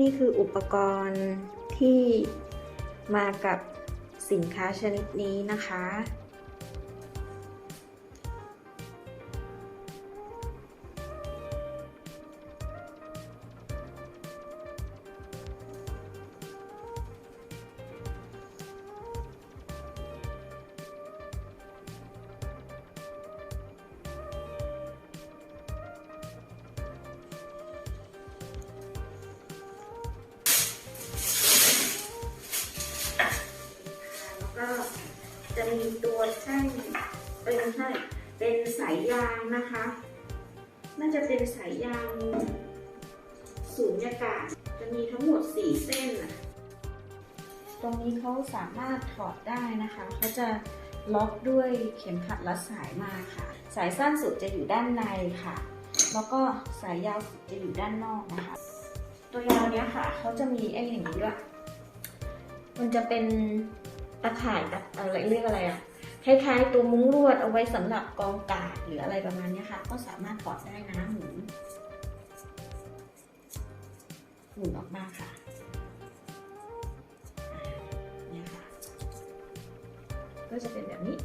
นี่คืออุปกรณ์ที่มากับสินค้าชนิดนี้นะคะ ตัวแท่เป็นใช่ เป็นสายยางนะคะ น่าจะเป็นสายยางสูญญากาศ จะมีทั้งหมด 4 เส้นนะตรงนี้เขาสามารถถอดได้นะคะ เขาจะล็อกด้วยเข็มขัดรัดสายมาค่ะ สายสั้นสุดจะอยู่ด้านในค่ะ แล้วก็สายยาวสุดจะอยู่ด้านนอกนะคะ ตัวยาวเนี้ยค่ะ เขาจะมีไอ้อย่างนี้ด้วย มันจะเป็นตะข่ายตะอะไรเรียกอะไรอะ คล้ายๆ ตัวมุ้งลวดเอาไว้สำหรับกองกาดหรืออะไรประมาณนี้ค่ะ ก็สามารถถอดได้นะหมุนหมุนออกมาค่ะเนี่ยค่ะ ก็จะเป็นแบบนี้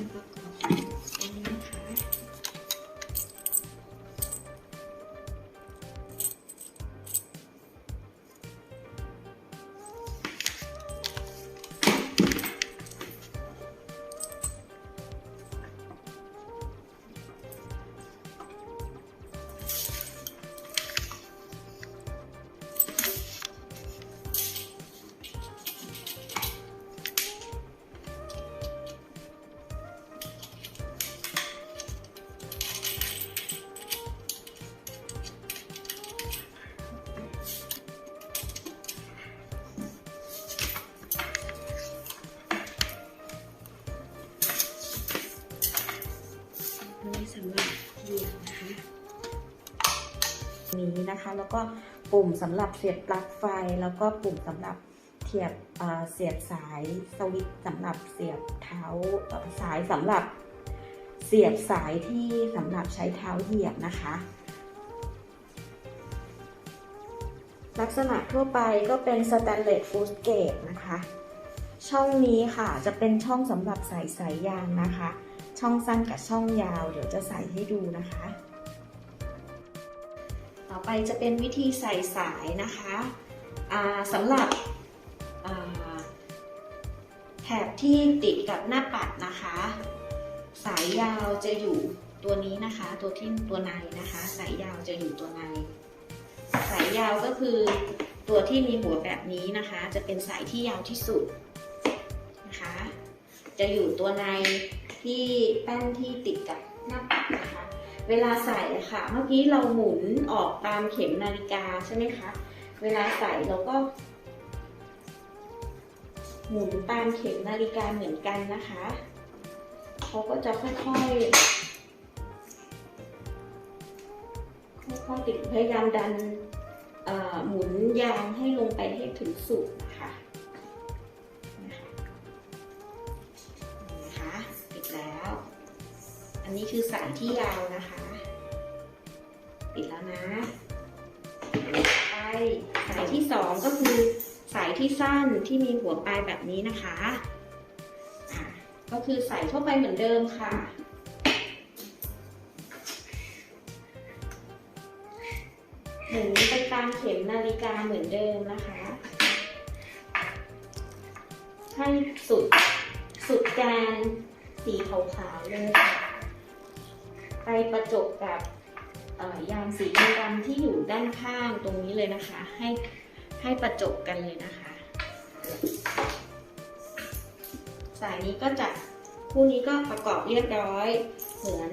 Thank you. สำหรับเหยียบนะคะนี้นะคะแล้วก็ปุ่มสำหรับเสียบปลั๊กไฟ แล้วก็ปุ่มสำหรับเทียบเสียบสายสวิตสำหรับเสียบเท้าสายสำหรับเสียบสายที่สำหรับใช้เท้าเหยียบนะคะ ลักษณะทั่วไปก็เป็นสแตนเลสฟูสเกตนะคะ ช่องนี้ค่ะจะเป็นช่องสำหรับใส่สายยางนะคะ ช่องสั้นกับช่องยาว เดี๋ยวจะใส่ให้ดูนะคะ ต่อไปจะเป็นวิธีใส่สายนะคะสำหรับแถบที่ติดกับหน้าปัดนะคะ สายยาวจะอยู่ตัวนี้นะคะ ตัวที่ตัวในนะคะ สายยาวจะอยู่ตัวในสายยาวก็คือตัวที่มีหัวแบบนี้นะคะ จะเป็นสายที่ยาวที่สุดนะคะ จะอยู่ตัวใน ที่แป้นที่ติดกับหน้าปัดนะคะ เวลาใส่ค่ะ เมื่อกี้เราหมุนออกตามเข็มนาฬิกาใช่ไหมคะ เวลาใส่เราก็ หมุนตามเข็มนาฬิกาเหมือนกันนะคะเขาก็จะค่อยๆค่อยๆติดพยายามดันหมุนยางให้ลงไปให้ถึงสุดนะคะนะคะ อันนี้คือสายที่ยาวนะคะ ปิดแล้วนะ ไปสายที่สองก็คือสายที่สั้นที่มีหัวปลายแบบนี้นะคะะก็คือใส่เข้าไปเหมือนเดิมค่ะหมุนไปตามเข็มนาฬิกาเหมือนเดิมนะคะ ให้สุดสุดแกนสีขาวๆเลยค่ะ ไปประจบกับยางสีดำที่อยู่ด้านข้างตรงนี้เลยนะคะ ให้ให้ประจบกันเลยนะคะ สายนี้ก็จะคู่นี้ก็ประกอบเรียบร้อยเหมือน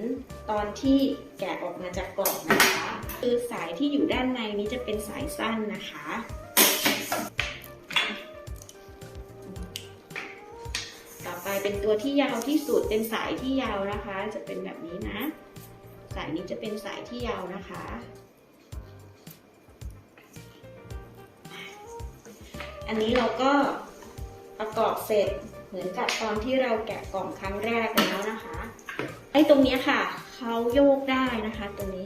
ตอนที่แกะออกมาจากกล่องนะคะ คือสายที่อยู่ด้านในนี้จะเป็นสายสั้นนะคะ ต่อไปเป็นตัวที่ยาวที่สุดเป็นสายที่ยาวนะคะ จะเป็นแบบนี้นะ สายนี้จะเป็นสายที่ยาวนะคะ อันนี้เราก็ประกอบเสร็จเหมือนกับตอนที่เราแกะกล่องครั้งแรกแล้วนะคะ ไอ้ตรงนี้ค่ะเขาโยกได้นะคะตรงนี้